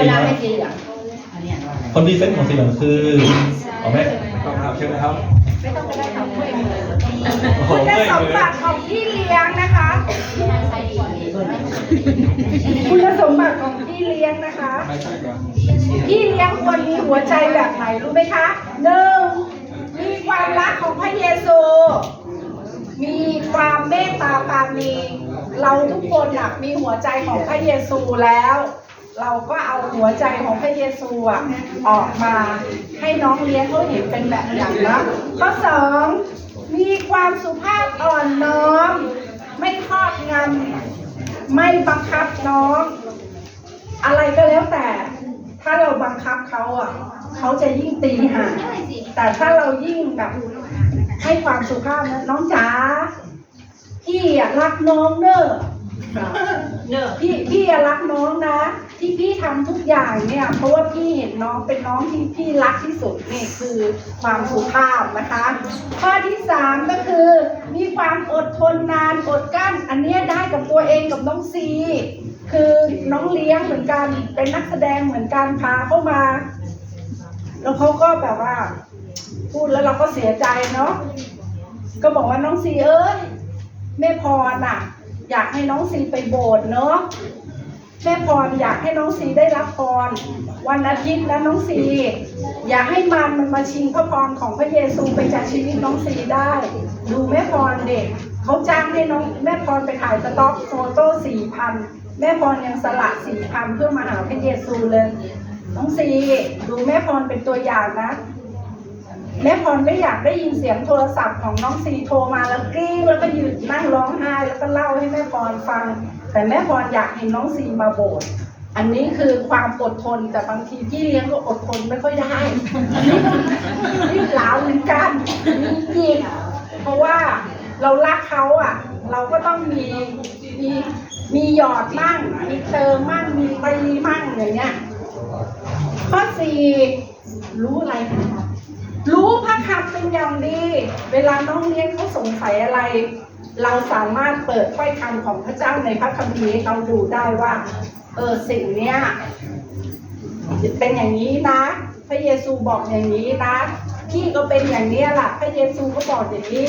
สีเวเหลืลาองไม่สีเหลืองอันเนี้ยคนดีเซนต์ของสีเหลืองคือเอาไหมต้องครับใช่ไหมครับไม่ต้องไปได้ทำเพื่อนโอ้โหคุณเมื่อยสมมือบัติของพี่เลี้ยงนะคะคุณสมบัติของพี่เลี้ยงนะคะไม่ใช่ก่อนพี่เลี้ยงควรมีหัวใจแบบไหนรู้ไหมคะหนึ่งมีความรักของพระเยซู มีความเมตตาปราณีเราทุกคนน่ะมีหัวใจของพระเยซูแล้ว เราก็เอาหัวใจของพระเยซูอะออกมาให้น้องเลี้ยงเขาเห็นเป็นแบบอย่างนะข้อสองมีความสุภาพอ่อนน้อม ไม่ครอบงำไม่บังคับน้อง อะไรก็แล้วแต่ ถ้าเราบังคับเขาอะเขาจะยิ่งตีห่างแต่ถ้าเรายิ่งแบบให้ความสุภาพนะน้องจ๋าพี่อะรักน้องเนอะเนอะพี่พี่อะรักน้องนะ ที่พี่ทำทุกอย่างเนี่ย เพราะว่าพี่เห็นน้องเป็นน้องที่พี่รักที่สุดนี่คือความสุภาพนะคะ ข้อที่สามก็คือ มีความอดทนนานอดกลั้น อันเนี้ยได้กับตัวเองกับน้องซี คือน้องเลี้ยงเหมือนกัน เป็นนักแสดงเหมือนกันพาเข้ามา แล้วเขาก็แบบว่า พูดแล้วเราก็เสียใจเนาะก็บอกว่าน้องซีเอ้ยแม่พรน่ะ อยากให้น้องซีไปโบสถ์เนาะ แม่พรอยากให้น้องซีได้รับพรวันอาทิตย์นะน้องซี อยากให้มันมันมาชิงพระพรของพระเยซูไปจากชีวิตน้องซีได้ ดูแม่พรเด็กเขาจ้างให้น้องแม่พรไปถ่ายสต็อกโฟโต้สี่พันแม่พรยังสละสี่พันเพื่อมาหาพระเยซูเลย น้องซีดูแม่พรเป็นตัวอย่างนะแม่พรไม่อยากได้ยินเสียงโทรศัพท์ของน้องซีโทรมาแล้วกรี๊ดแล้วก็หยืนนั่งร้องไห้แล้วก็เล่าให้แม่พรฟัง แต่แม่พรอยากเห็นน้องซีมาโบสถ์อันนี้คือความอดทนแต่บางทีพี่เลี้ยงก็อดทนไม่ค่อยได้รีบหลาวเหมือนกันมีจิตเพราะว่าเรารักเขาอะ เราก็ต้องมีมีมีหยอดมั่งมีเติมมั่งมีตีมั่งอย่างเงี้ยข้อสี่รู้อะไรคะรู้พระคำเป็นอย่างดี เวลาน้องเลี้ยงเขาสงสัยอะไร เราสามารถเปิดถ้อยคำของพระเจ้าในพระคัมภีร์ให้เขาดูได้ว่า เออสิ่งเนี้ยเป็นอย่างนี้นะ พระเยซูบอกอย่างนี้นะพี่ก็เป็นอย่างนี้แหละพระเยซูก็บอกอย่างนี้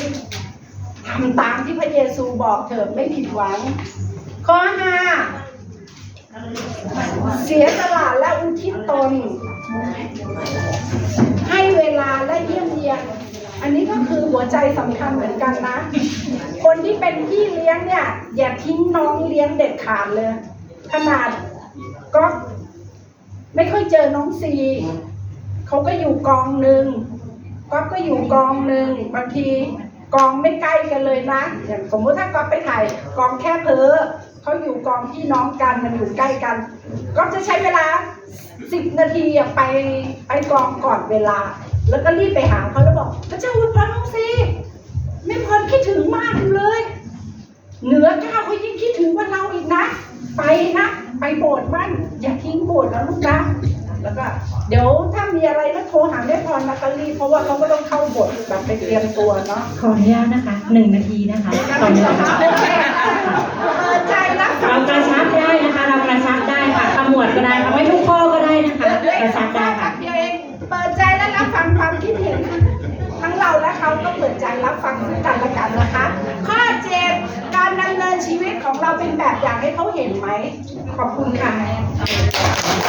ทำตามที่พระเยซูบอกเถอะไม่ผิดหวัง ข้อห้าเสียสละและอุทิศตน ให้เวลาและเยี่ยมเยียน อันนี้ก็คือหัวใจสำคัญเหมือนกันนะ คนที่เป็นพี่เลี้ยงเนี่ย อย่าทิ้งน้องเลี้ยงเด็ดขาดเลย ขนาดก็ไม่ค่อยเจอน้องซีเขาก็อยู่กองหนึ่งก๊อฟก็อยู่กองหนึ่งบางทีกองไม่ใกล้กันเลยนะอย่างสมมติถ้าก๊อฟไปถ่ายกองแค่เพอเขาอยู่กองพี่น้องกันมันอยู่ใกล้กันก๊อฟจะใช้เวลาสิบนาทีไปไปกองก่อนเวลา แล้วก็รีบไปหาเขาแล้วบอก พระเจ้าอวยพรน้องซีไม่พรคิดถึงมากเลย เหนือก้าวเขายิ่งคิดถึงกว่าเราอีกนะ ไปนะไปโบสถ์มั่นอย่าทิ้งโบสถ์นะลูกนะแล้วก็เดี๋ยวถ้ามีอะไรนะโทรหาแม่พรนะกะรีบเพราะว่าเขาก็ต้องเข้าโบสถ์แบบไปเตรียมตัวเนาะขออนุญาตนะคะหนึ่งนาทีนะคะตอนนี้นะคะเปิดใจรับเรากระชับได้นะคะ เรากระชับได้ค่ะขมวดก็ได้ค่ะ เราและเขาก็เปิดใจรับฟังซึ่งกันและกันนะคะ ข้อเจ็ดการดำเนินชีวิตของเราเป็นแบบอย่างให้เขาเห็นไหม ขอบคุณค่ะ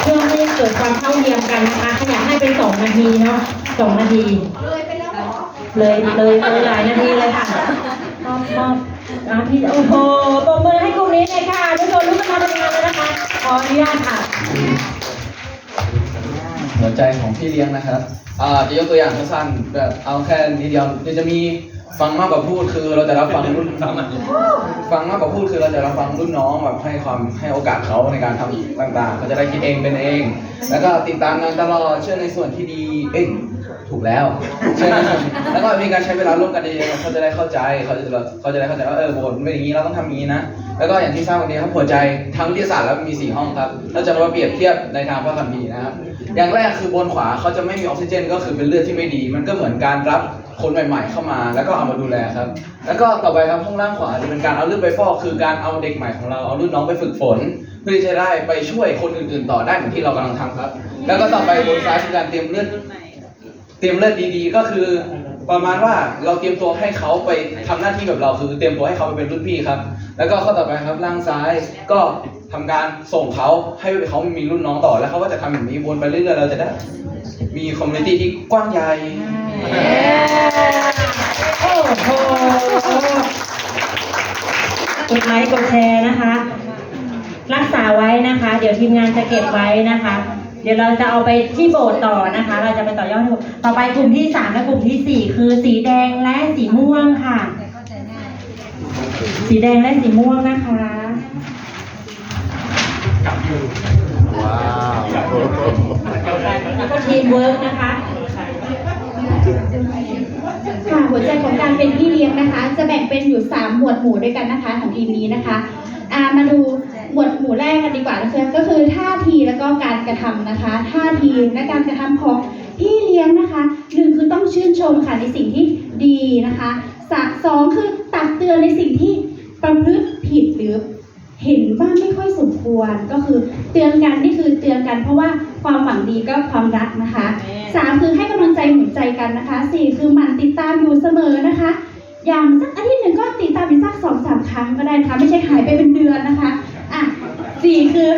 เพื่อให้เกิดความเท่าเทียมกันนะคะขยายให้เป็นสองนาทีเนาะสองนาที เลยไปแล้วเหรอเลยเลยเลยหลายนาทีเลยค่ะมอบมอบอาพี่โอ้โหปรบมือให้กลุ่มนี้เลยค่ะทุกคนลุกขึ้นมาทำงานเลยนะคะขออนุญาตค่ะ หัวใจของพี่เลี้ยงนะครับอ่าจะยกตัวอย่างสั้นๆแบบเอาแค่นิดเดียวเดี๋ยวจะมีฟังมากกว่าพูดคือเราจะรับฟังรุ่นฟังมันฟังมากกว่าพูดคือเราจะรับฟังรุ่นน้องแบบให้ความให้โอกาสเขาในการทำอีกต่างๆเขาจะได้คิดเองเป็นเอง แล้วก็ติดตามงานตลอดเชื่อในส่วนที่ดีเอ้ยถูกแล้วเชื่อในส่วนแล้วก็มีการใช้เวลาร่วมกันเองเขาจะได้เข้าใจเขาจะเขาจะได้เข้าใจว่าเออบทเป็นอย่างนี้เราต้องทำอย่างนี้นะแล้วก็อย่างที่ทราบวันนี้ครับหัวใจทางวิทยาศาสตร์แล้วมีสี่ห้องครับเราจะมาเปรียบเทียบในทางพระคัมภีร์นะครับ อย่างแรกคือบนขวาเขาจะไม่มีออกซิเจน ก็คือเป็นเลือดที่ไม่ดี มันก็เหมือนการรับคนใหม่ ๆ เข้ามา แล้วก็เอามาดูแลครับ แล้วก็ต่อไปครับห้องล่างขวาจะเป็นการเอาเลือดไปฟอก คือการเอาเด็กใหม่ของเราเอารุ่นน้องไปฝึกฝน เพื่อที่จะได้ไปช่วยคนอื่น ๆ ต่อได้เหมือนที่เรากำลังทำครับ แล้วก็ต่อไปบนซ้ายคือการเตรียมเลือดเตรียมเลือดดีๆ ก็คือประมาณว่าเราเตรียมตัวให้เขาไปทำหน้าที่แบบเราคือเตรียมตัวให้เขาไปเป็นรุ่นพี่ครับ แล้วก็ข้อต่อไปครับล่างซ้ายก็ทำการส่งเขาให้เขามีรุ่นน้องต่อแล้วเขาก็จะทำอย่างนี้วนไปเรื่อยๆเราจะได้ มีคอมมูนิตี้ที่กว้างใหญ่โอ้โหกดไลค์กดแชร์นะคะ รักษาไว้นะคะ เดี๋ยวทีมงานจะเก็บไว้นะคะ เดี๋ยวเราจะเอาไปที่โบสถ์ต่อนะคะ เราจะไปต่อยอดที่โบสถ์ต่อไปกลุ่มที่สามและกลุ่มที่สี่คือสีแดงและสีม่วงค่ะ สีแดงและสีม่วงนะคะแล้วก็ทีมเวิร์กนะคะค่ะหัวใจของการเป็นพี่เลี้ยงนะคะ จะแบ่งเป็นอยู่ 3 หมวดหมู่ด้วยกันนะคะ ของทีมนี้นะคะอ่ามาดูหมวดหมู่แรกกันดีกว่านะคะก็คือท่าทีแล้วก็การกระทำนะคะ ท่าทีและการกระทำของพี่เลี้ยงนะคะหนึ่งคือต้องชื่นชมค่ะในสิ่งที่ดีนะคะสะสองคือตักเตือนในสิ่งที่ ประพฤติผิดหรือเห็นว่าไม่ค่อยสมควรก็คือเตือนกันนี่คือเตือนกัน เพราะว่าความหวังดีก็ความรักนะคะสามคือให้กำลังใจหนุนใจกันนะคะสี่คือหมั่นติดตามอยู่เสมอนะคะ อย่างสักอาทิตย์หนึ่งก็ติดตามอีกสักสองสามครั้งก็ได้นะคะไม่ใช่หายไปเป็นเดือนนะคะอะสี่คือ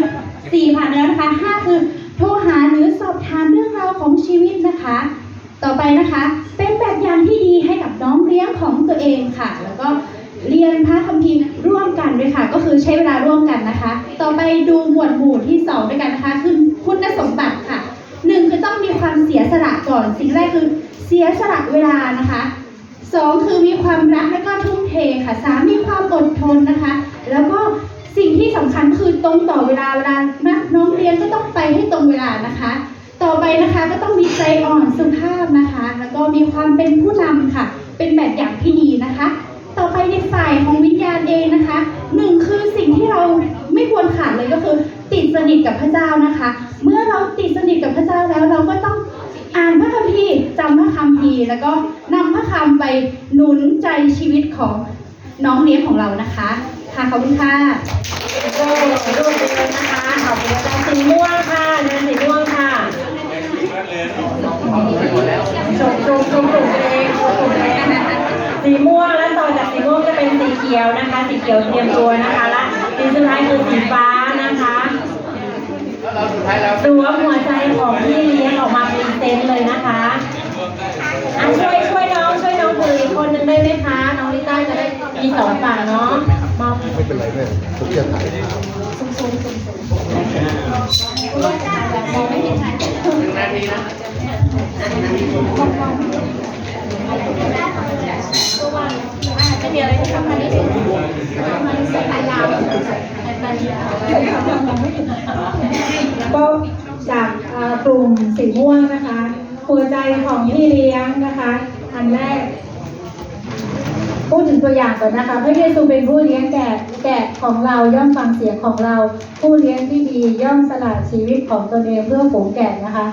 มีความอดทนนะคะ แล้วก็สิ่งที่สำคัญคือตรงต่อเวลาเวลานักน้องเรียนก็ต้องไปให้ตรงเวลานะคะ ต่อไปนะคะก็ต้องมีใจอ่อนสุภาพนะคะ แล้วก็มีความเป็นผู้นำค่ะ เป็นแบบอย่างที่ดีนะคะ ต่อไปในฝ่ายของวิญญาณเองนะคะหนึ่งคือสิ่งที่เราไม่ควรขาดเลยก็คือ ติดสนิทกับพระเจ้านะคะ เมื่อเราติดสนิทกับพระเจ้าแล้วเราก็ต้องอ่านพระคัมภีร์จำพระคัมภีร์แล้วก็นำพระคำไปหนุนใจชีวิตของ น้องเลี้ยงของเรานะคะค่ะขอบคุณค่ะก็ร่วมเดินนะคะขอบคุณอาจารย์สีม่วงค่ะเดินสีม่วงค่ะชมชมชมกลุ่มเองกลุ่มเองสีม่วงแล้วต่อจากสีม่วงจะเป็นสีเขียวนะคะ สีเขียวเตรียมตัวนะคะและสีสุดท้ายคือสีฟ้านะคะตัวหัวใจของพี่เลี้ยงออกมาเป็นเซนเลยนะคะอะช่วยช่วยน้องช่วยน้องถืออีกคนหนึ่งได้ไหมคะ เป็นไรแม่ผมจะถ่ายภาพจะมีอะไรที่ทำได้ถึงสายยาวก็จากกลุ่มสีม่วงนะคะหัวใจของพี่เลี้ยงนะคะ อันแรก พูดถึงตัวอย่างก่อนนะคะ พระเยซูเป็นผู้เลี้ยงแกะแกะของเราย่อมฟังเสียงของเรา ผู้เลี้ยงที่ดีย่อมสละชีวิตของตนเองเพื่อฝูงแกะนะคะ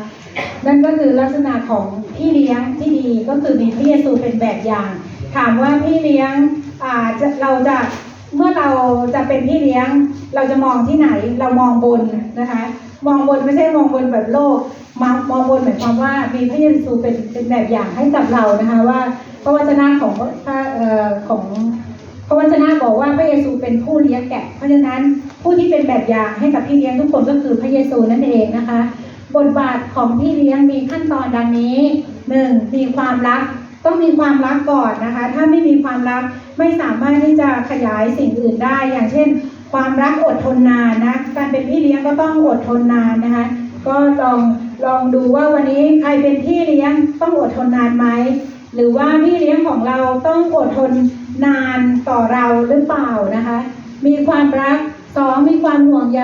นั่นก็คือลักษณะของพี่เลี้ยงที่ดีก็คือมีพระเยซูเป็นแบบอย่าง ถามว่าพี่เลี้ยงอ่าจะเราจะเมื่อเราจะเป็นพี่เลี้ยง เราจะมองที่ไหนเรามองบนนะคะ มองบนไม่ใช่มองบนแบบโลกมองมองบนหมายความว่ามีพระเยซูเป็นเป็นแบบอย่างให้กับเรานะคะว่าพระวจนะของพระเอ่อ ของพระวจนะบอกว่าพระเยซูเป็นผู้เลี้ยงแกะ เพราะฉะนั้นผู้ที่เป็นแบบอย่างให้กับพี่เลี้ยงทุกคนก็คือพระเยซูนั่นเองนะคะ บทบาทของพี่เลี้ยงมีขั้นตอนดังนี้หนึ่งมีความรักต้องมีความรักก่อนนะคะ ถ้าไม่มีความรักไม่สามารถที่จะขยายสิ่งอื่นได้ อย่างเช่น ความรักอดทนนานนะ การเป็นพี่เลี้ยงก็ต้องอดทนนานนะคะ ก็ลองลองดูว่าวันนี้ใครเป็นพี่เลี้ยงต้องอดทนนานไหม หรือว่าพี่เลี้ยงของเราต้องอดทนนานต่อเราหรือเปล่านะคะ มีความรักสองมีความห่วงใย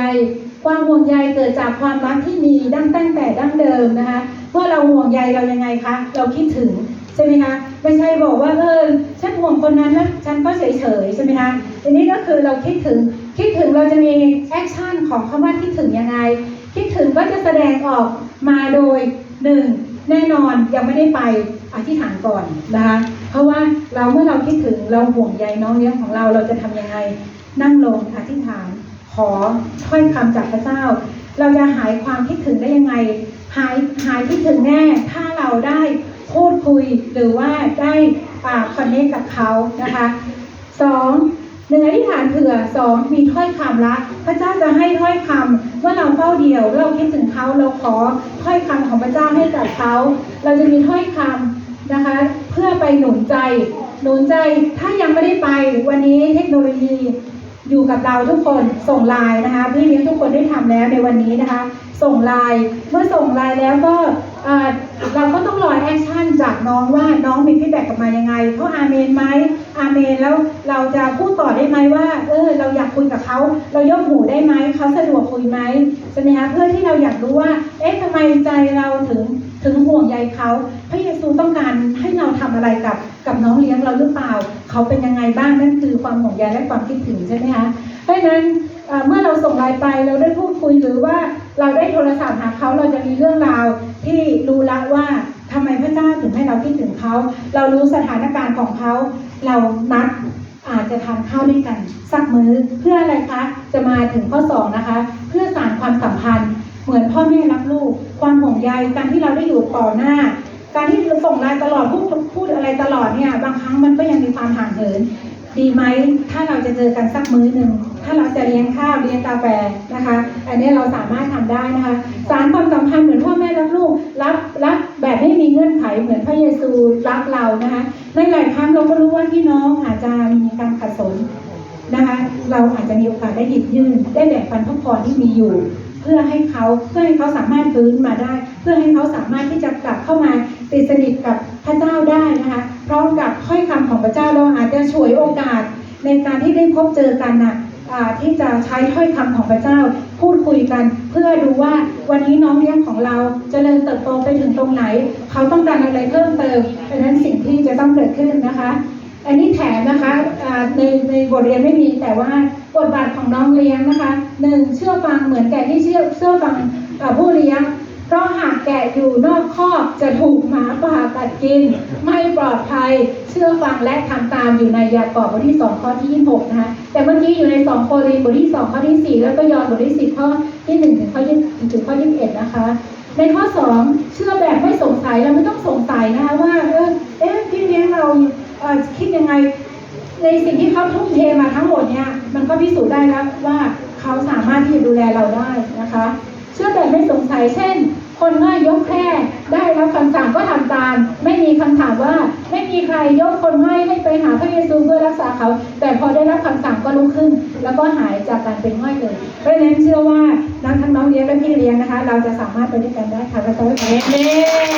ความห่วงใยเกิดจากความรักที่มีดั้งตั้งแต่ดั้งเดิมนะคะเมื่อเราห่วงใยเรายังไงคะเราคิดถึงใช่ไหมคะไม่ใช่บอกว่าเออฉันห่วงคนนั้นนะฉันก็เฉยเฉยใช่ไหมคะทีนี้ก็คือเราคิดถึงคิดถึงเราจะมีแอคชั่นของคำว่าคิดถึงยังไง คิดถึงก็จะแสดงออกมาโดยหนึ่งแน่นอนยังไม่ได้ไป อธิษฐานก่อนนะคะ เพราะว่าเราเมื่อเราคิดถึงเราห่วงใยน้องเลี้ยงของเราเราจะทำยังไงนั่งลงอธิษฐานขอถ้อยคำจากพระเจ้า เราจะหายความคิดถึงได้ยังไง หายหายคิดถึงแน่ถ้าเราได้พูดคุยหรือว่าได้คอนเนคกับเขานะคะสองหนึ่งอธิษฐานเผื่อสองมีถ้อยคำรักพระเจ้าจะให้ถ้อยคำเมื่อเราเฝ้าเดียวเราคิดถึงเขาเราขอถ้อยคำของพระเจ้าให้กับเขา เราจะมีถ้อยคำ นะคะเพื่อไปหนุนใจ หนุนใจถ้ายังไม่ได้ไปวันนี้เทคโนโลยีอยู่กับเราทุกคนส่งไลน์นะคะพี่เลี้ยงทุกคนได้ทำแล้วในวันนี้นะคะ ส่งไลน์เมื่อส่งไลน์แล้วก็เอ่อเราก็ต้องรอแอคชั่นจากน้องว่าน้องมีฟีดแบ็กกลับมายังไงเขาอาเมนไหมอาเมนแล้วเราจะพูดต่อได้ไหมว่าเออเราอยากคุยกับเขาเรายกหูได้ไหมเขาสะดวกคุยไหมใช่ไหมคะเพื่อที่เราอยากรู้ว่าเอ๊ะทำไมใจเราถึง ถึงห่วงใยเขาพระเยซูต้องการให้เราทำอะไรกับกับน้องเลี้ยงเราหรือเปล่า เขาเป็นยังไงบ้างนั่นคือความห่วงใยและความคิดถึงใช่ไหมคะเพราะฉะนั้นเมื่อเราส่งไลน์ไปเราได้พูดคุยหรือว่าเราได้โทรศัพท์หาเขาเราจะมีเรื่องราวที่รู้ละว่าทำไมพระเจ้าถึงให้เราคิดถึงเขา เรารู้สถานการณ์ของเขา เรานัดอาจจะทานข้าวด้วยกัน สักมื้อเพื่ออะไรคะ จะมาถึงข้อสองนะคะ เพื่อสานความสัมพันธ์ เหมือนพ่อแม่รักลูก ความห่วงใยการที่เราได้อยู่ต่อหน้า การที่เราส่งไลน์ตลอดพูดพูดอะไรตลอดเนี่ยบางครั้งมันก็ยังมีความห่างเหิน ดีไหมถ้าเราจะเจอกันสักมื้อหนึ่งถ้าเราจะเลี้ยงข้าวเลี้ยงกาแฟนะคะ อันนี้เราสามารถทำได้นะคะ สารความสัมพันธ์เหมือนพ่อแม่รักลูกรักรักแบบไม่มีเงื่อนไขเหมือนพระเยซูรักเรานะคะในหลายครั้งเราก็รู้ว่าพี่น้องอาจจะมีการขัดสนนะคะเราอาจจะมีโอกาสได้หยิบยื่นได้แบ่งปันพระพรที่มีอยู่ เพื่อให้เขาเพื่อให้เขาสามารถฟื้นมาได้ เพื่อให้เขาสามารถที่จะกลับเข้ามาติดสนิทกับพระเจ้าได้นะคะพร้อมกับถ้อยคำของพระเจ้าเราอาจจะฉวยโอกาส ในการที่ได้พบเจอกันนะอ่าที่จะใช้ถ้อยคำของพระเจ้า พูดคุยกัน เพื่อดูว่าวันนี้น้องเลี้ยงของเราจเจริญเติบโตไปถึงตรงไหน เขาต้องการอะไรเพิ่มเติมดังนั้นสิ่งที่จะต้องเกิดขึ้นนะคะ อันนี้แถมนะคะในในบทเรียนไม่มีแต่ว่าบทบาทของน้องเลี้ยงนะคะหนึ่งเชื่อฟังเหมือนแกะที่เชื่อเชื่อฟังผู้เลี้ยง เพราะหากแกะอยู่นอกคอกจะถูกหมาป่ากัดกิน ไม่ปลอดภัยเชื่อฟังและทำตามอยู่ในยากอบบทที่ 2 ข้อที่ 26 นะคะแต่เมื่อกี้อยู่ใน 2 โครินบทที่ 2 ข้อที่ 4 แล้วก็ยอห์นบทที่ 10 ข้อที่ 1 ถึงข้อ20ถึงข้อ 21 นะคะในข้อ 2 เชื่อแบบไม่สงสัยเราไม่ต้องสงสัยนะคะว่าเออเอ๊ะพี่เลี้ยงเราเออคิดยังไงในสิ่งที่เขาทุ่มเทมาทั้งหมดเนี่ย มันก็พิสูจน์ได้แล้วว่าเขาสามารถที่จะดูแลเราได้นะคะ เชื่อแบบไม่สงสัยเช่น คนง่ายยกแค่ได้รับคำสั่งก็ทำตาม ไม่มีคำถามว่าไม่มีใครยกคนง่ายให้ไปหาพระเยซูเพื่อรักษาเขา แต่พอได้รับคำสั่งก็ลุกขึ้น แล้วก็หายจากการเป็นง่อยเลยเพราะฉะนั้นเชื่อว่านักทั้งน้องเลี้ยงและพี่เลี้ยงนะคะ เราจะสามารถไปด้วยกันได้ค่ะพระเจ้าเอเม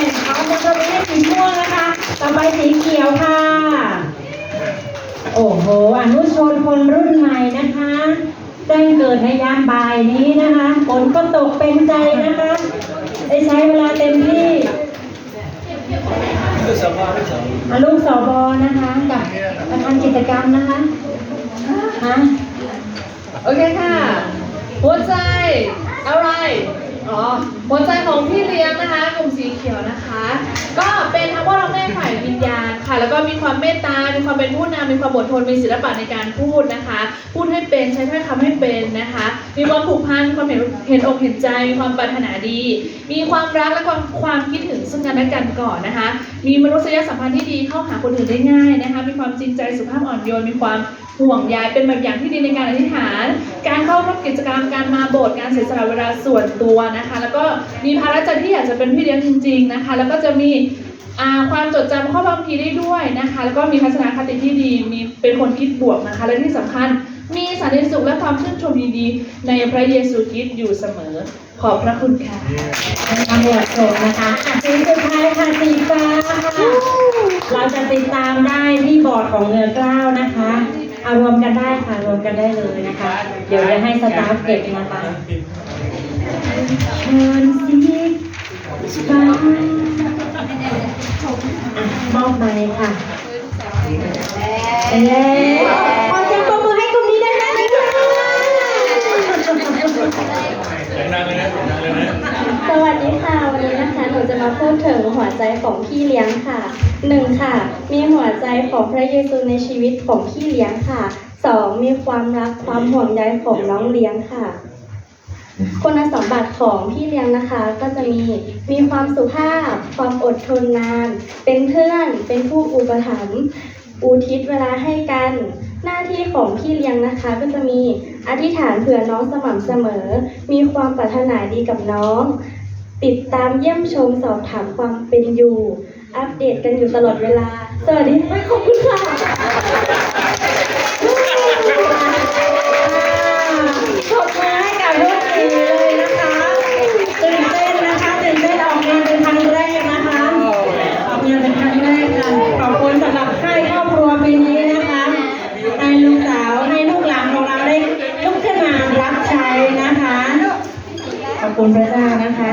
นเอาจะก็ไม่ได้สีม่วงนะคะต่อไปสีเขียวค่ะ โอ้โห อนุชนคนรุ่นใหม่นะคะแจ้งเกิดในยามบ่ายนี้นะคะฝนก็ตกเป็นใจนะคะได้ใช้เวลาเต็มที่ลูกสอบอนะคะกับประธานกิจกรรมนะคะฮะโอเคค่ะ หัวใจอะไรอ๋อหัวใจของพี่เลี้ยงนะคะกลุ่มสีเขียวนะคะ ก็เป็นทั้งพ่อทั้งแม่ฝ่ายวิญญาณ ค่ะแล้วก็มีความเมตตา มีความเป็นผู้นำมีความอดทน มีศิลปะในการพูดนะคะ พูดให้เป็น ใช้ถ้อยคำให้เป็นนะคะ มีความผูกพัน ความเห็นเห็นอกเห็นใจ มีความปรารถนาดี มีความรักและความความคิดถึงซึ่งกันและกันก่อนนะคะ มีมนุษยสัมพันธ์ที่ดี เข้าหาคนอื่นได้ง่ายนะคะ มีความจริงใจ สุภาพอ่อนโยน มีความห่วงใยเป็นแบบอย่างที่ดีในการอธิษฐาน การเข้าร่วมกิจกรรม การมาโบสถ์ การเสียสละเวลาส่วนตัวนะคะ แล้วก็มีภารกิจที่อยากจะเป็นพี่เลี้ยงจริง ๆนะคะ แล้วก็จะมี ความจดจำข้อบางทีได้ด้วยนะคะ แล้วก็มีทัศนคติที่ดี มีเป็นคนคิดบวกนะคะ และที่สำคัญมีสันติสุขและความชื่นชมดีๆในพระเยซูคริสต์อยู่เสมอ ขอบพระคุณค่ะทางหลักโสดนะคะอะสีสุดท้ายค่ะสีฟ้าค่ะเราจะติดตามได้ที่บอร์ดของเนื้อเกล้าวนะคะเอารวมกันได้ค่ะรวมกันได้เลยนะคะ เดี๋ยวจะให้สตาฟเก็บนะคะเชิญสีฟ้า อะมอบไปค่ะเอ๊ะขอเสียงปรบมือให้กลุ่มนี้ได้ไหมคะสวัสดีค่ะ วันนี้นะคะ หนูจะมาพูดถึงหัวใจของพี่เลี้ยงค่ะ หนึ่งค่ะ มีหัวใจของพระเยซูในชีวิตของพี่เลี้ยงค่ะ 2. มีความรักความห่วงใยของน้องเลี้ยงค่ะ คุณสมบัติของพี่เลี้ยงนะคะ ก็จะมีมีความสุภาพ ความอดทนนาน เป็นเพื่อน เป็นผู้อุปถัมภ์อุทิศเวลาให้กัน หน้าที่ของพี่เลี้ยงนะคะ ก็จะมีอธิษฐานเผื่อน้องสม่ำเสมอ มีความปรารถนาดีกับน้อง ติดตามเยี่ยมชมสอบถามความเป็นอยู่ อัปเดตกันอยู่ตลอดเวลา สวัสดีค่ะขอบคุณค่ะ คุณพระเจ้านะคะ